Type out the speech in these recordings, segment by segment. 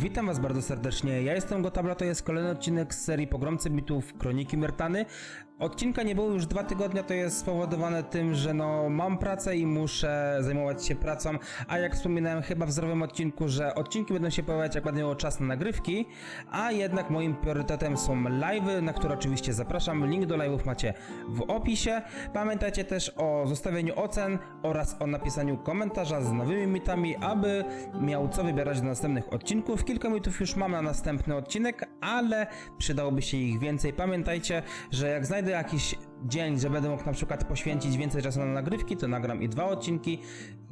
Witam Was bardzo serdecznie. Ja jestem Gotabla, to jest kolejny odcinek z serii Pogromcy Mitów Kroniki Myrtany. Odcinka nie było już dwa tygodnie, to jest spowodowane tym, że no mam pracę i muszę zajmować się pracą, a jak wspominałem chyba w zdrowym odcinku, że odcinki będą się pojawiać jak będę miał czas na nagrywki, a jednak moim priorytetem są live'y, na które oczywiście zapraszam. Link do live'ów macie w opisie. Pamiętajcie też o zostawieniu ocen oraz o napisaniu komentarza z nowymi mitami, aby miał co wybierać do następnych odcinków. Kilka mitów już mam na następny odcinek, ale przydałoby się ich więcej. Pamiętajcie, że jak znajdę jakiś dzień, że będę mógł na przykład poświęcić więcej czasu na nagrywki, to nagram i dwa odcinki.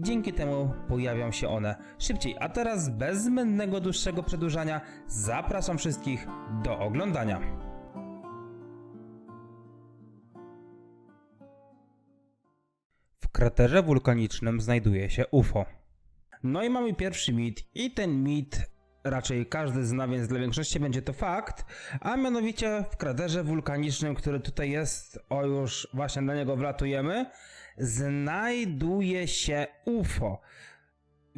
Dzięki temu pojawią się one szybciej. A teraz bez zbędnego dłuższego przedłużania zapraszam wszystkich do oglądania. W kraterze wulkanicznym znajduje się UFO. No i mamy pierwszy mit i ten mit raczej każdy zna, więc dla większości będzie to fakt, a mianowicie w kraterze wulkanicznym, który tutaj jest, o już właśnie na niego wlatujemy, znajduje się UFO.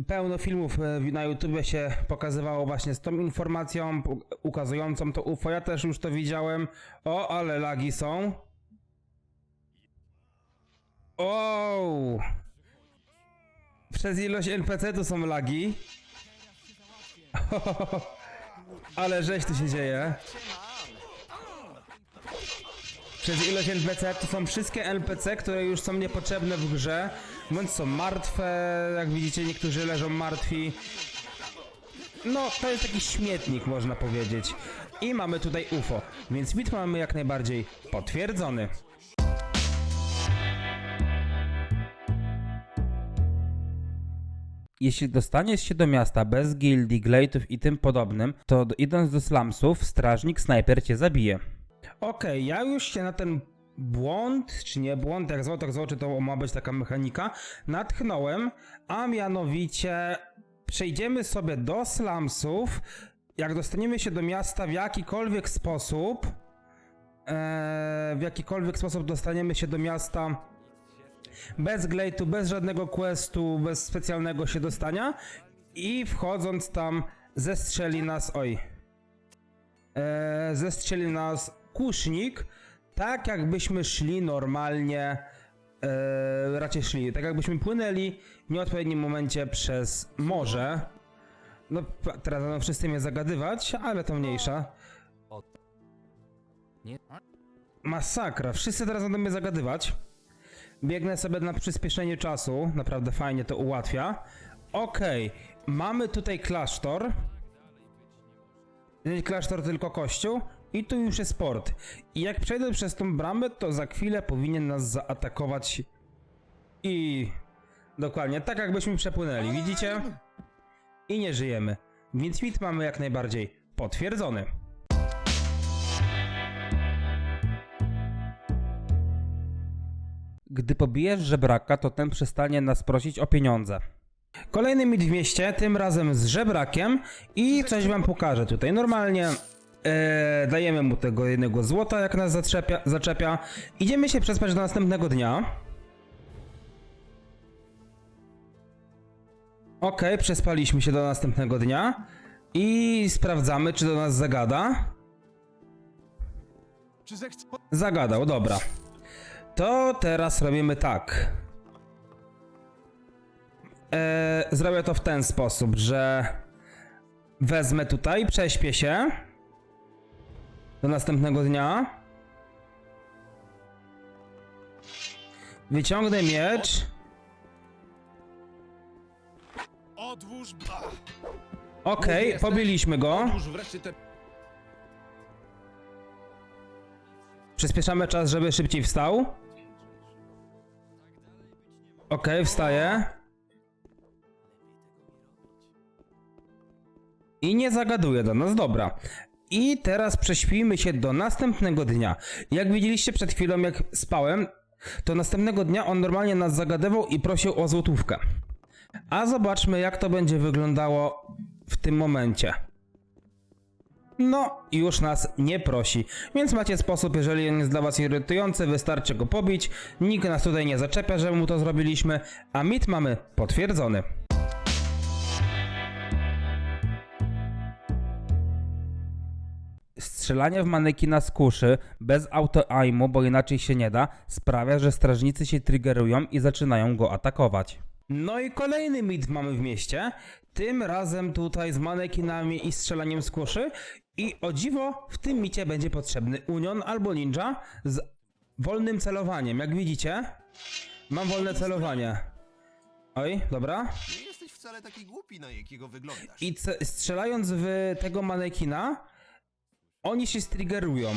Pełno filmów e, na YouTube się pokazywało właśnie z tą informacją ukazującą to UFO. Ja też już to widziałem. O, ale lagi są. O! Przez ilość NPC tu są lagi. Ale żeś tu się dzieje. Przez ilość NPC to są wszystkie NPC, które już są niepotrzebne w grze, bądź są martwe, jak widzicie niektórzy leżą martwi. No, to jest taki śmietnik, można powiedzieć. I mamy tutaj UFO, więc mit mamy jak najbardziej potwierdzony. Jeśli dostaniesz się do miasta bez gildii, glejtów i tym podobnym, to idąc do slumsów, strażnik snajper cię zabije. Okej, ja już się na ten błąd, czy nie błąd, jak zwał, tak zwał, czy to ma być taka mechanika, natchnąłem, a mianowicie przejdziemy sobie do slumsów, jak dostaniemy się do miasta w jakikolwiek sposób, e, w jakikolwiek sposób dostaniemy się do miasta bez glejtu, bez żadnego questu, bez specjalnego się dostania i wchodząc tam zestrzeli nas, oj, e, zestrzeli nas kusznik, tak jakbyśmy szli normalnie, e, raczej szli, tak jakbyśmy płynęli w nieodpowiednim momencie przez morze. No, teraz będą wszyscy mnie zagadywać, ale to mniejsza. Nie. Masakra, wszyscy teraz będą mnie zagadywać. Biegnę sobie na przyspieszenie czasu, naprawdę fajnie to ułatwia. Okej, mamy tutaj klasztor. Nie klasztor, tylko kościół. I tu już jest port. I jak przejdę przez tą bramę, to za chwilę powinien nas zaatakować. I. Dokładnie, tak jakbyśmy przepłynęli, widzicie? I nie żyjemy. Więc mit mamy jak najbardziej potwierdzony. Gdy pobijesz żebraka, to ten przestanie nas prosić o pieniądze. Kolejny mit w mieście, tym razem z żebrakiem i coś wam pokażę tutaj. Normalnie e, dajemy mu tego jednego złota, jak nas zaczepia, zaczepia. Idziemy się przespać do następnego dnia. Okej, przespaliśmy się do następnego dnia i sprawdzamy, czy do nas zagada. Zagadał, dobra. To teraz robimy tak. E, zrobię to w ten sposób, że wezmę tutaj, prześpię się do następnego dnia. Wyciągnę miecz. Odłóż... Okej, pobiliśmy go. Przyspieszamy czas, żeby szybciej wstał. Okej, wstaje. I nie zagaduje do nas, dobra. I teraz prześpijmy się do następnego dnia. Jak widzieliście przed chwilą, jak spałem, to następnego dnia on normalnie nas zagadywał i prosił o złotówkę. A zobaczmy, jak to będzie wyglądało w tym momencie. No, już nas nie prosi. Więc macie sposób, jeżeli on jest dla was irytujący, wystarczy go pobić. Nikt nas tutaj nie zaczepia, że mu to zrobiliśmy, a mit mamy potwierdzony. Strzelanie w manekina z kuszy bez auto-aimu, bo inaczej się nie da, sprawia, że strażnicy się triggerują i zaczynają go atakować. No i kolejny mit mamy w mieście. Tym razem tutaj z manekinami i strzelaniem z kuszy. I o dziwo, w tym micie będzie potrzebny Union albo Ninja z wolnym celowaniem. Jak widzicie, mam wolne celowanie. Oj, dobra. Nie jesteś wcale taki głupi, na jakiego wyglądasz. I ce- strzelając w tego manekina, oni się striggerują.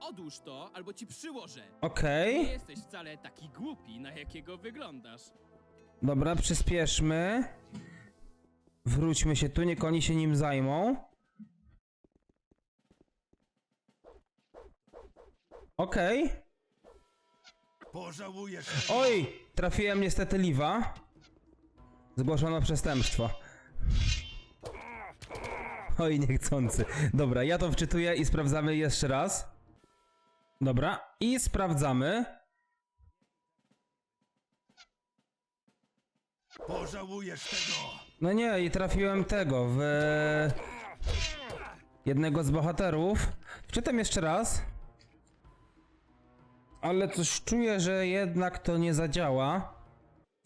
Odłóż to, albo ci przyłożę. Okej, Nie jesteś wcale taki głupi, na jakiego wyglądasz. Dobra, przyspieszmy. Wróćmy się tu, niech oni się nim zajmą. Okej. Pożałujesz. Oj, trafiłem niestety Liwa. Zgłoszono przestępstwo. Oj, niechcący. Dobra, ja to wczytuję i sprawdzamy jeszcze raz. Dobra, i sprawdzamy. Pożałujesz tego. No nie, i trafiłem tego w jednego z bohaterów. Wczytam jeszcze raz. Ale coś czuję, że jednak to nie zadziała.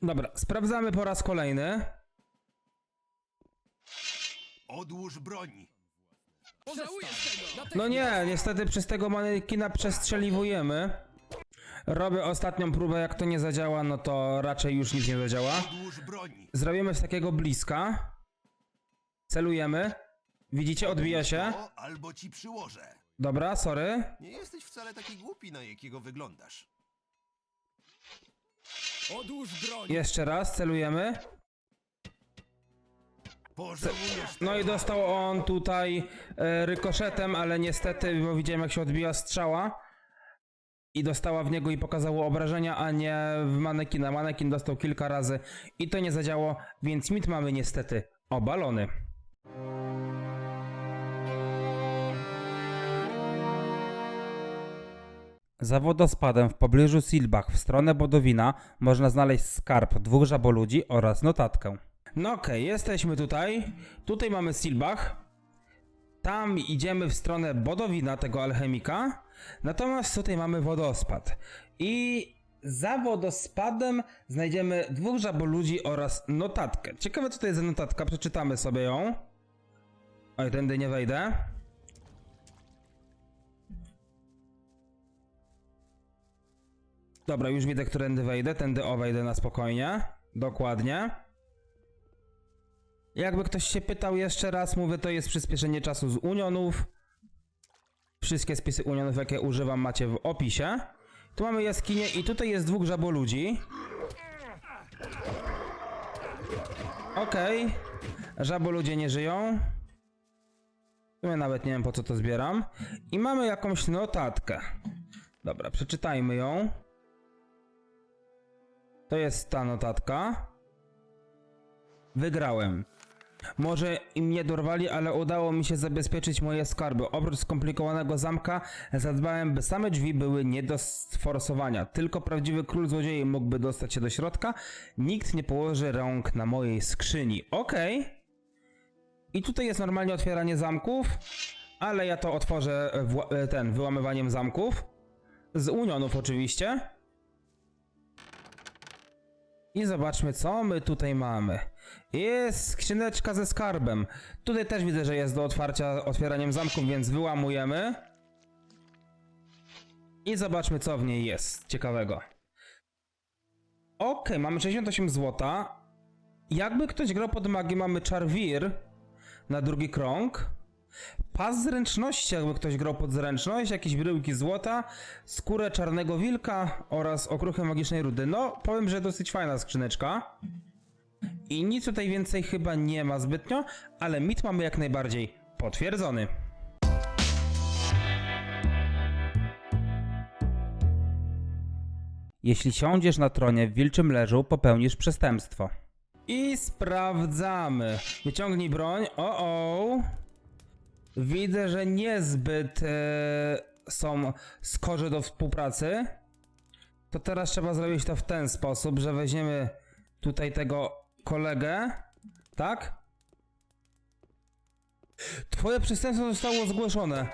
Dobra, sprawdzamy po raz kolejny. Odłóż broń. Pożałujesz tego! No nie, niestety przez tego manekina przestrzeliwujemy. Robię ostatnią próbę, jak to nie zadziała, no to raczej już nic nie zadziała. Odłóż. Zrobimy z takiego bliska. Celujemy. Widzicie, odbija się. Albo ci przyłożę. Dobra, sorry. Nie jesteś wcale taki głupi, na jakiego wyglądasz. Odłóż broń! Jeszcze raz, celujemy. Pożałujesz No i dostał on tutaj e, rykoszetem, ale niestety, bo widziałem jak się odbiła strzała i dostała w niego i pokazało obrażenia, a nie w manekina. Manekin dostał kilka razy i to nie zadziało, więc mit mamy niestety obalony. Za wodospadem w pobliżu Silbach w stronę Bodowina można znaleźć skarb dwóch żaboludzi oraz notatkę. No okej, jesteśmy tutaj. Tutaj mamy Silbach. Tam idziemy w stronę Bodowina, tego alchemika. Natomiast tutaj mamy wodospad. I za wodospadem znajdziemy dwóch żaboludzi oraz notatkę. Ciekawe co to jest za notatka, przeczytamy sobie ją. Oj, tędy nie wejdę. Dobra, już widzę, którędy wejdę. Tędy o wejdę na spokojnie. Dokładnie. Jakby ktoś się pytał jeszcze raz, mówię, to jest przyspieszenie czasu z unionów. Wszystkie spisy unionów, jakie używam, macie w opisie. Tu mamy jaskinię i tutaj jest dwóch żaboludzi. Okej. Żaboludzie nie żyją. Sumie nawet nie wiem po co to zbieram. I mamy jakąś notatkę. Dobra, przeczytajmy ją. To jest ta notatka. Wygrałem. Może i mnie dorwali, ale udało mi się zabezpieczyć moje skarby. Oprócz skomplikowanego zamka, zadbałem, by same drzwi były nie do sforsowania. Tylko prawdziwy król złodziei mógłby dostać się do środka. Nikt nie położy rąk na mojej skrzyni. Okej. I tutaj jest normalnie otwieranie zamków, ale ja to otworzę ten, wyłamywaniem zamków. Z unionów oczywiście. I zobaczmy, co my tutaj mamy. Jest skrzyneczka ze skarbem. Tutaj też widzę, że jest do otwarcia otwieraniem zamków, więc wyłamujemy. I zobaczmy, co w niej jest ciekawego. Okej, mamy 68 złota. Jakby ktoś grał pod magię, mamy czarwir na drugi krąg. Pas zręczności, jakby ktoś grał pod zręczność, jakieś bryłki złota, skórę czarnego wilka oraz okruchy magicznej rudy. No, powiem, że dosyć fajna skrzyneczka. I nic tutaj więcej chyba nie ma zbytnio, ale mit mamy jak najbardziej potwierdzony. Jeśli siądziesz na tronie w wilczym leżu, popełnisz przestępstwo. I sprawdzamy. Wyciągnij broń. O, o. Widzę, że niezbyt e, są skorzy do współpracy. To teraz trzeba zrobić to w ten sposób, że weźmiemy tutaj tego kolegę Tak? Twoje przestępstwo zostało zgłoszone.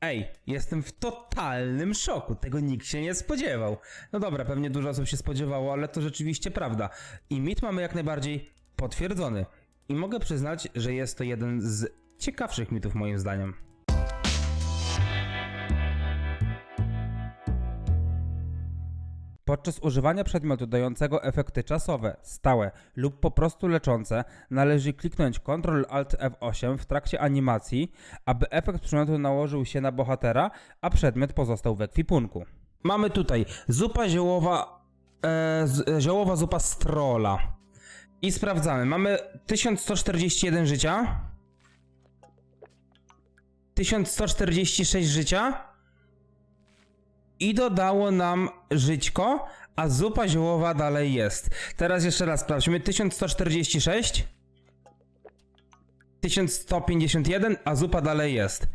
Ej, jestem w totalnym szoku. Tego nikt się nie spodziewał. No dobra, pewnie dużo osób się spodziewało, ale to rzeczywiście prawda. I mit mamy jak najbardziej potwierdzony. I mogę przyznać, że jest to jeden z ciekawszych mitów moim zdaniem. Podczas używania przedmiotu dającego efekty czasowe, stałe lub po prostu leczące, należy kliknąć Ctrl Alt F8 w trakcie animacji, aby efekt przedmiotu nałożył się na bohatera, a przedmiot pozostał w ekwipunku. Mamy tutaj zupa ziołowa, e, e, ziołowa zupa z trolla. I sprawdzamy. Mamy 1141 życia. 1146 życia i dodało nam żyćko, a zupa ziołowa dalej jest. Teraz jeszcze raz sprawdźmy. 1146, 1151, a zupa dalej jest.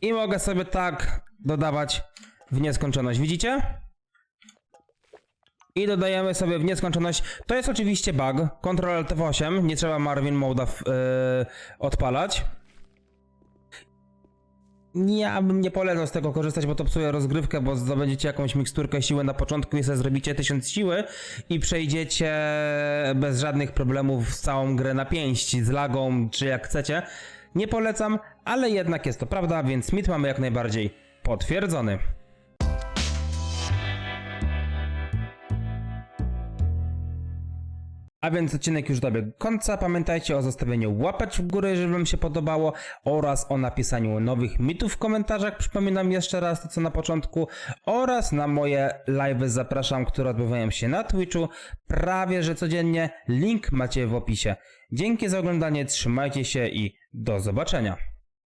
I mogę sobie tak dodawać w nieskończoność. Widzicie? I dodajemy sobie w nieskończoność. To jest oczywiście bug. Ctrl Alt F8. Nie trzeba Marvin Moda yy, odpalać. Ja bym nie polecał z tego korzystać, bo to psuje rozgrywkę, bo zdobędziecie jakąś miksturkę siły na początku i sobie zrobicie 1000 siły i przejdziecie bez żadnych problemów całą grę na pięść, z lagą, czy jak chcecie. Nie polecam, ale jednak jest to prawda, więc mit mamy jak najbardziej potwierdzony. A więc odcinek już dobiegł końca. Pamiętajcie o zostawieniu łapek w górę, jeżeli Wam się podobało, oraz o napisaniu nowych mitów w komentarzach. Przypominam jeszcze raz to, co na początku, oraz na moje live zapraszam, które odbywają się na Twitchu prawie że codziennie. Link macie w opisie. Dzięki za oglądanie, trzymajcie się i do zobaczenia.